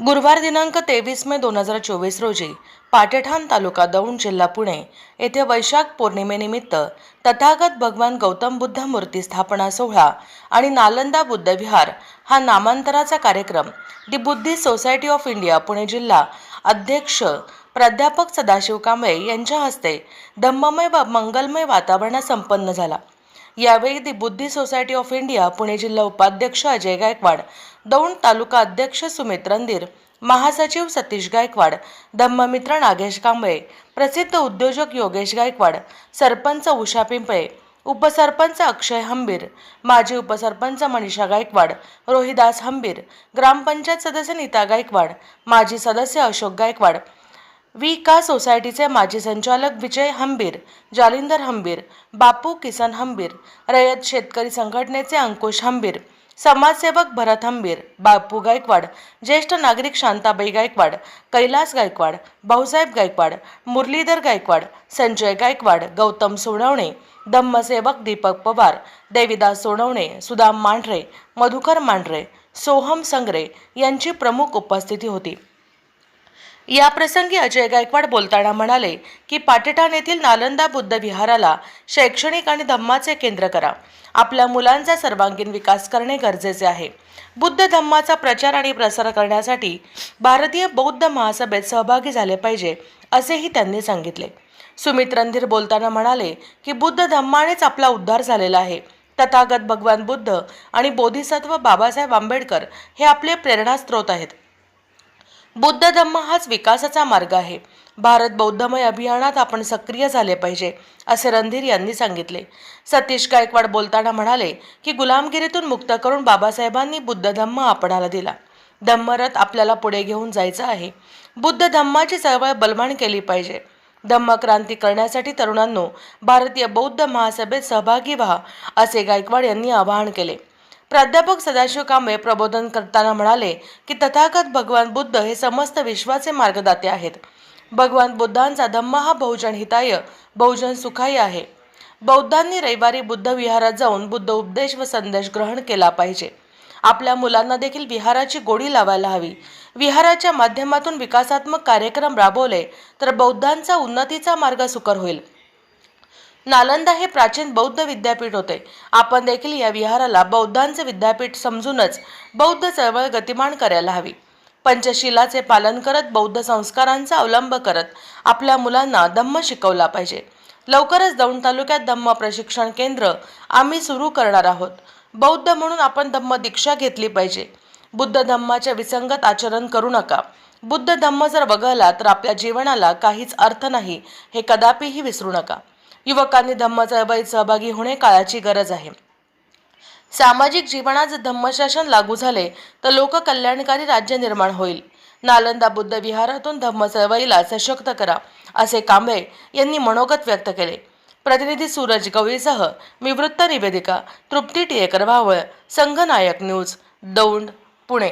गुरुवार दिनांक तेवीस मे दोन हजार चोवीस रोजी पाटेठाण तालुका दौंड जिल्हा पुणे येथे वैशाख पौर्णिमेनिमित्त तथागत भगवान गौतम बुद्ध मूर्ती स्थापना सोहळा आणि नालंदा बुद्ध विहार हा नामांतराचा कार्यक्रम the Buddhist society of India Pune जिल्हा अध्यक्ष प्राध्यापक सदाशिव कांबळे यांच्या हस्ते धम्ममय व मंगलमय वातावरणात संपन्न झाला. यावेळी दी बुद्धी सोसायटी ऑफ इंडिया पुणे जिल्हा उपाध्यक्ष अजय गायकवाड दौंड तालुका अध्यक्ष सुमित रंदीर महासचिव सतीश गायकवाड धम्ममित्र नागेश कांबळे प्रसिद्ध उद्योजक योगेश गायकवाड सरपंच उषा पिंपळे उपसरपंच अक्षय हंबीर माजी उपसरपंच मनीषा गायकवाड रोहिदास हंबीर ग्रामपंचायत सदस्य नीता गायकवाड माजी सदस्य अशोक गायकवाड वी का सोसायटीचे माजी संचालक विजय हंबीर जालिंदर हंबीर बापू किसन हंबीर रयत शेतकरी संघटनेचे अंकुश हंबीर समाजसेवक भरत हंबीर बापू गायकवाड ज्येष्ठ नागरिक शांताबाई गायकवाड कैलास गायकवाड भाऊसाहेब गायकवाड मुरलीधर गायकवाड संजय गायकवाड गौतम सोनवणे धम्मसेवक दीपक पवार देविदास सोनवणे सुदाम मांढरे मधुकर मांढरे सोहम संग्रे यांची प्रमुख उपस्थिती होती. याप्रसंगी अजय गायकवाड बोलताना म्हणाले की पाटेटाण येथील नालंदा बुद्ध विहाराला शैक्षणिक आणि धम्माचे केंद्र करा. आपल्या मुलांचा सर्वांगीण विकास करणे गरजेचे आहे. बुद्ध धम्माचा प्रचार आणि प्रसार करण्यासाठी भारतीय बौद्ध महासभेत सहभागी झाले पाहिजे असेही त्यांनी सांगितले. सुमित रणधीर बोलताना म्हणाले की बुद्ध धम्मानेच आपला उद्धार झालेला आहे. तथागत भगवान बुद्ध आणि बोधिसत्व बाबासाहेब आंबेडकर हे आपले प्रेरणास्त्रोत आहेत. बुद्ध धम्म हाच विकासाचा मार्ग आहे. भारत बौद्धमय अभियानात आपण सक्रिय झाले पाहिजे असे रणधीर यांनी सांगितले. सतीश गायकवाड बोलताना म्हणाले की गुलामगिरीतून मुक्त करून बाबासाहेबांनी बुद्ध धम्म आपणाला दिला. धम्मरथ आपल्याला पुढे घेऊन जायचं आहे. बुद्ध धम्माची चळवळ बलवान केली पाहिजे. धम्मक्रांती करण्यासाठी तरुणांनो भारतीय बौद्ध महासभेत सहभागी व्हा असे गायकवाड यांनी आवाहन केले. प्राध्यापक सदाशिव कांबळे प्रबोधन करताना म्हणाले की तथागत भगवान बुद्ध हे समस्त विश्वाचे मार्गदाते आहेत. भगवान बुद्धांचा धम्म हा बहुजन हिताय बहुजन सुखाय आहे. बौद्धांनी रविवारी बुद्ध विहारात जाऊन बुद्ध उपदेश व संदेश ग्रहण केला पाहिजे. आपल्या मुलांना देखील विहाराची गोडी लावायला हवी. विहाराच्या माध्यमातून विकासात्मक कार्यक्रम राबवले तर बौद्धांचा उन्नतीचा मार्ग सुकर होईल. नालंदा हे प्राचीन बौद्ध विद्यापीठ होते. आपण देखील या विहाराला बौद्धांचे विद्यापीठ समजूनच बौद्ध चळवळ गतिमान करायला हवी. पंचशिलाचे पालन करत बौद्ध संस्कारांचा अवलंब करत आपल्या मुलांना धम्म शिकवला पाहिजे. लवकरच दौंड तालुक्यात धम्म प्रशिक्षण केंद्र आम्ही सुरू करणार आहोत. बौद्ध म्हणून आपण धम्म दीक्षा घेतली पाहिजे. बुद्ध धम्माच्या विसंगत आचरण करू नका. बुद्ध धम्म जर वगळला तर आपल्या जीवनाला काहीच अर्थ नाही हे कदापिही विसरू नका. युवकांनी धम्म चळवळीत सहभागी होणे काळाची गरज आहे. सामाजिक जीवनात जर धम्मशासन लागू झाले तर लोककल्याणकारी राज्य निर्माण होईल. नालंदा बुद्ध विहारातून धम्म चळवळीला सशक्त करा असे कांबळे यांनी मनोगत व्यक्त केले. प्रतिनिधी सूरज गवळीसह निवृत्त निवेदिका तृप्ती टियेकर भावळ संघनायक न्यूज दौंड पुणे.